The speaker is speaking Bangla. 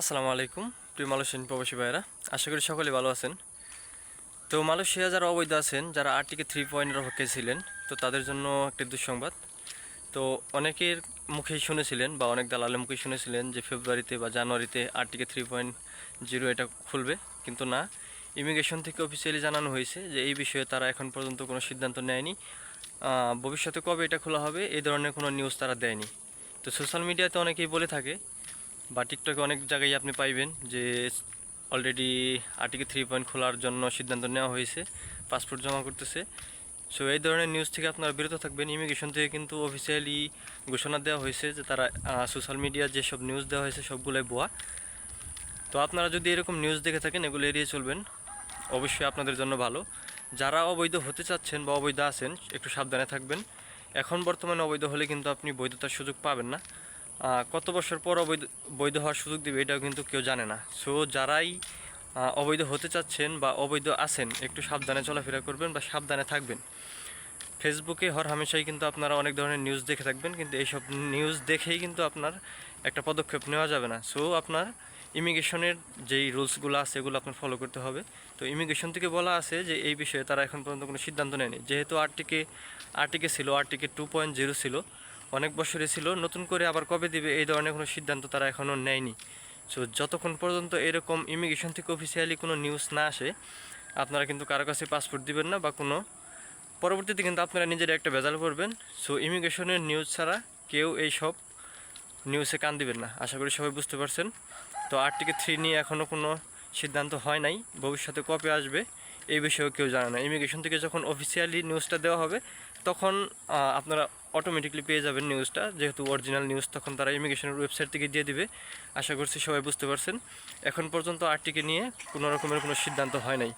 আসসালামু আলাইকুম, প্রিয় মালয়েশিয়ান প্রবাসী ভাইয়েরা। আশা করি সকলে ভালো আছেন। তো মালয়েশিয়া যারা অবৈধ আছেন, যারা আর্টিকে থ্রি পয়েন্টের পক্ষে ছিলেন, তো তাদের জন্য একটি দুঃসংবাদ। তো অনেকের মুখেই শুনেছিলেন বা অনেক দালালের মুখেই শুনেছিলেন যে ফেব্রুয়ারিতে বা জানুয়ারিতে আর্টিকে থ্রি পয়েন্ট জিরো এটা খুলবে, কিন্তু না। ইমিগ্রেশন থেকে অফিসিয়ালি জানানো হয়েছে যে এই বিষয়ে তারা এখন পর্যন্ত কোনো সিদ্ধান্ত নেয়নি। ভবিষ্যতে কবে এটা খোলা হবে এই ধরনের কোনো নিউজ তারা দেয়নি। তো সোশ্যাল মিডিয়াতে অনেকেই বলে থাকে বা টিকটকে অনেক জায়গায় আপনি পাইবেন যে অলরেডি আর্টিকে থ্রি পয়েন্ট খোলার জন্য সিদ্ধান্ত নেওয়া হয়েছে পাসপোর্ট জমা করতেছে। সো এই ধরনের নিউজ থেকে আপনারা বিরত থাকবেন। ইমিগ্রেশন থেকে কিন্তু অফিসিয়ালি ঘোষণা দেওয়া হয়েছে যে তারা সোশ্যাল মিডিয়ার যেসব নিউজ দেওয়া হয়েছে সবগুলোই বোয়া তো আপনারা যদি এরকম নিউজ দেখে থাকেন, এগুলো এড়িয়ে চলবেন। অবশ্যই আপনাদের জন্য ভালো। যারা অবৈধ হতে চাচ্ছেন বা অবৈধ আছেন, একটু সাবধানে থাকবেন। এখন বর্তমানে অবৈধ হলে কিন্তু আপনি বৈধতার সুযোগ পাবেন না। কত বছর পর অবৈধ বৈধ হওয়ার সুযোগ দেবে, এটাও কিন্তু কেউ জানে না। সো যারাই অবৈধ হতে চাচ্ছেন বা অবৈধ আছেন, একটু সাবধানে চলাফেরা করবেন বা সাবধানে থাকবেন। ফেসবুকে হর হামেশাই কিন্তু আপনারা অনেক ধরনের নিউজ দেখে থাকবেন, কিন্তু এইসব নিউজ দেখেই কিন্তু আপনার একটা পদক্ষেপ নেওয়া যাবে না। সো আপনার ইমিগ্রেশনের যেই রুলসগুলো আছে, এগুলো আপনার ফলো করতে হবে। তো ইমিগ্রেশন থেকে বলা আছে যে, এই বিষয়ে তারা এখন পর্যন্ত কোনো সিদ্ধান্ত নেয়নি। যেহেতু আরটিকে আরটিকে ছিল, আরটিকে টু পয়েন্ট জিরো ছিল অনেক বছরে ছিল, নতুন করে আবার কবে দিবে এই ধরনের কোনো সিদ্ধান্ত তারা এখনও নেয়নি। সো যতক্ষণ পর্যন্ত এরকম ইমিগ্রেশন থেকে অফিসিয়ালি কোনো নিউজ না আসে, আপনারা কিন্তু কারও কাছে পাসপোর্ট দিবেন না বা কোনো, পরবর্তীতে কিন্তু আপনারা নিজের একটা ভেজাল করবেন সো ইমিগ্রেশনের নিউজ ছাড়া কেউ এই সব নিউজে কান দিবেন না। আশা করি সবাই বুঝতে পারছেন। তো আর্টিকে থ্রি নিয়ে এখনও কোনো সিদ্ধান্ত হয় নাই। ভবিষ্যতে কবে আসবে এই বিষয়েও কেউ জানে না। ইমিগ্রেশন থেকে যখন অফিসিয়ালি নিউজটা দেওয়া হবে, তখন আপনারা অটোমেটিকলি পেয়ে যাবেন নিউজটা যেহেতু অরিজিনাল নিউজ তখন তারা ইমিগ্রেশনের ওয়েবসাইট থেকে দিয়ে দিবে। আশা করছি সবাই বুঝতে পারছেন। এখন পর্যন্ত আরটিকে নিয়ে কোনো রকমের কোনো সিদ্ধান্ত হয় নাই।